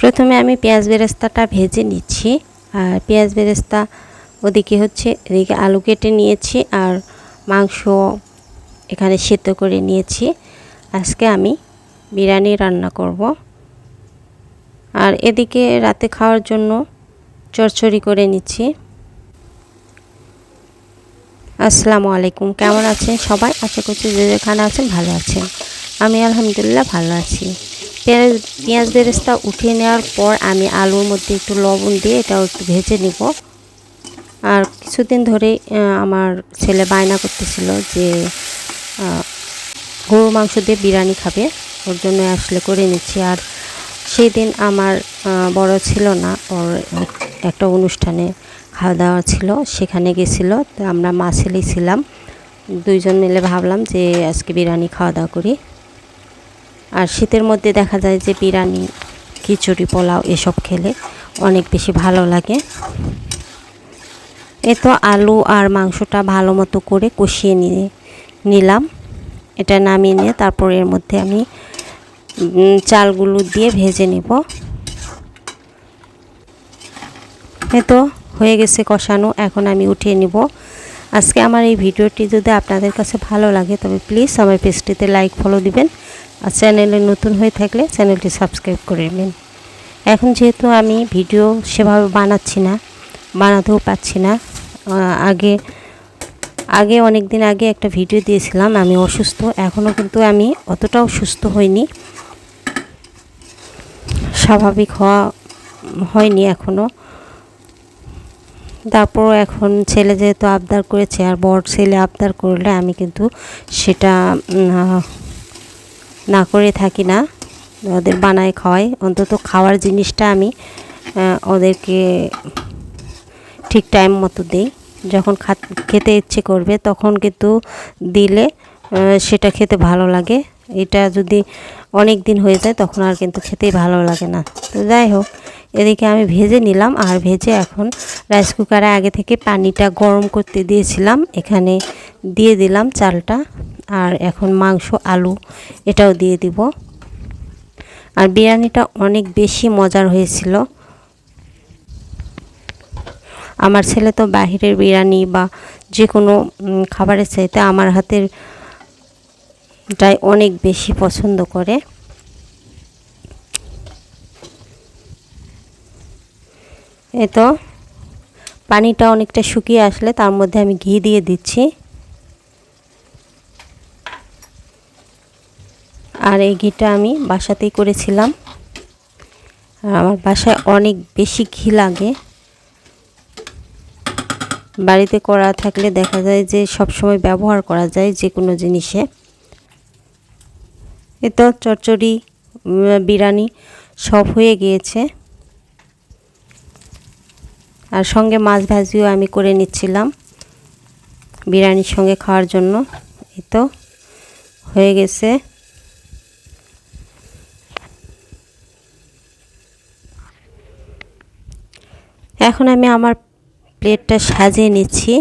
প্রথমে আমি পেঁয়াজ বেরেস্তাটা ভেজে নিচ্ছি, আর পেঁয়াজ বেরেস্তা ওদিকে হচ্ছে এদিকে আলু কেটে নিয়েছি আর মাংস এখানে সেদ্ধ করে নিয়েছি। আজকে আমি বিরিয়ানি রান্না করব। আর এদিকে রাতে খাওয়ার জন্য চরচড়ি করে নিচ্ছি। আসসালামু আলাইকুম, কেমন আছেন সবাই? আশা করছি যে যেখানে আছেন ভালো আছেন। আমি আলহামদুলিল্লাহ ভালো আছি। পেঁয়াজ পেঁয়াজ বেরেস্তা উঠিয়ে নেওয়ার পর আমি আলুর মধ্যে একটু লবণ দিয়ে এটাও একটু ভেজে নিব। আর কিছুদিন ধরেই আমার ছেলে বায়না করতেছিল যে গরু মাংস দিয়ে বিরিয়ানি খাবে। ওর জন্য আসলে করে নিচ্ছি। আর সেই দিন আমার বড় ছিল না। ওর একটা অনুষ্ঠানে খাওয়া দাওয়া ছিল, সেখানে গেছিল। আমরা মা ছেলেই ছিলাম। দুইজন মিলে ভাবলাম যে, আজকে বিরিয়ানি খাওয়া দাওয়া করি। আর শীতের মধ্যে দেখা যায় যে বিরিয়ানি, খিচুড়ি, পোলাও এসব খেলে অনেক বেশি ভালো লাগে। এ তো আলু আর মাংসটা ভালো মতো করে কষিয়ে নিয়ে নিলাম। এটা নামিয়ে নিয়ে তারপর এর মধ্যে আমি চালগুলো দিয়ে ভেজে নেব। এ তো হয়ে গেছে কষানো, এখন আমি উঠিয়ে নিব। আজকে আমার এই ভিডিওটি যদি আপনাদের কাছে ভালো লাগে, তবে প্লিজ আমার পেজটিতে লাইক ফলো দিবেন। আর চ্যানেলে নতুন হয়ে থাকলে চ্যানেলটি সাবস্ক্রাইব করে নেবেন। এখন যেহেতু আমি ভিডিও সেভাবে বানাচ্ছি না, বানাতেও পাচ্ছি না আগে আগে অনেক দিন আগে একটা ভিডিও দিয়েছিলাম, আমি অসুস্থ, এখনও কিন্তু আমি অতটাও সুস্থ হইনি। স্বাভাবিক হওয়া হয়নি এখনও। তারপর এখন ছেলে যেহেতু আবদার করেছে, আর বড় ছেলে আবদার করলে আমি কিন্তু সেটা না করে থাকি না, ওদের বানায় খাওয়াই। অন্তত খাওয়ার জিনিসটা আমি ওদেরকে ঠিক টাইম মতো দিই। যখন খেতে ইচ্ছে করবে, তখন কিন্তু দিলে সেটা খেতে ভালো লাগে। এটা যদি অনেক দিন হয়ে যায়, তখন আর কিন্তু খেতেই ভালো লাগে না। তো যাই হোক এদিকে আমি ভেজে নিলাম আর ভেজে এখন রাইস কুকারে আগে থেকে পানিটা গরম করতে দিয়েছিলাম। এখানে দিয়ে দিলাম চালটা আর এখন মাংস, আলু এটাও দিয়ে দিব। আর বিরিয়ানিটা অনেক বেশি মজার হয়েছিল। আমার ছেলে তো বাহিরের বিরিয়ানি বা যে কোনো খাবারের চাইতে আমার হাতের টাই অনেক বেশি পছন্দ করে। এ তো পানিটা অনেকটা শুকিয়ে আসলে তার মধ্যে আমি ঘি দিয়ে দিচ্ছি। আর এই ঘিটা আমি বাসাতেই করেছিলাম। আমার বাসায় অনেক বেশি ঘি লাগে। বাড়িতে করা থাকলে দেখা যায় যে সব সময় ব্যবহার করা যায় যে কোনো জিনিসে। এ তো চচ্চড়ি বিরিয়ানি সব হয়ে গিয়েছে। আর সঙ্গে মাছ ভাজিও আমি করে নিচ্ছিলাম বিরিয়ানির সঙ্গে খাওয়ার জন্য। এই তো হয়ে গেছে। এখন আমি আমার প্লেটটা সাজিয়ে নিচ্ছি।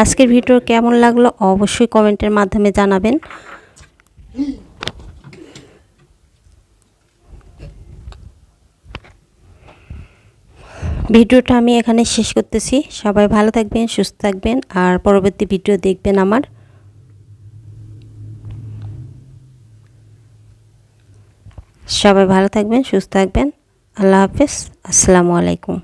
আজকের ভিডিও কেমন লাগল অবশ্যই কমেন্টের মাধ্যমে জানাবেন। ভিডিওটা আমি এখানে শেষ করতেছি। সবাই ভালো থাকবেন, সুস্থ থাকবেন, আর পরবর্তী ভিডিও দেখবেন আমার। সবাই ভালো থাকবেন, সুস্থ থাকবেন। আল্লাহ হাফিজ। আসসালামু আলাইকুম।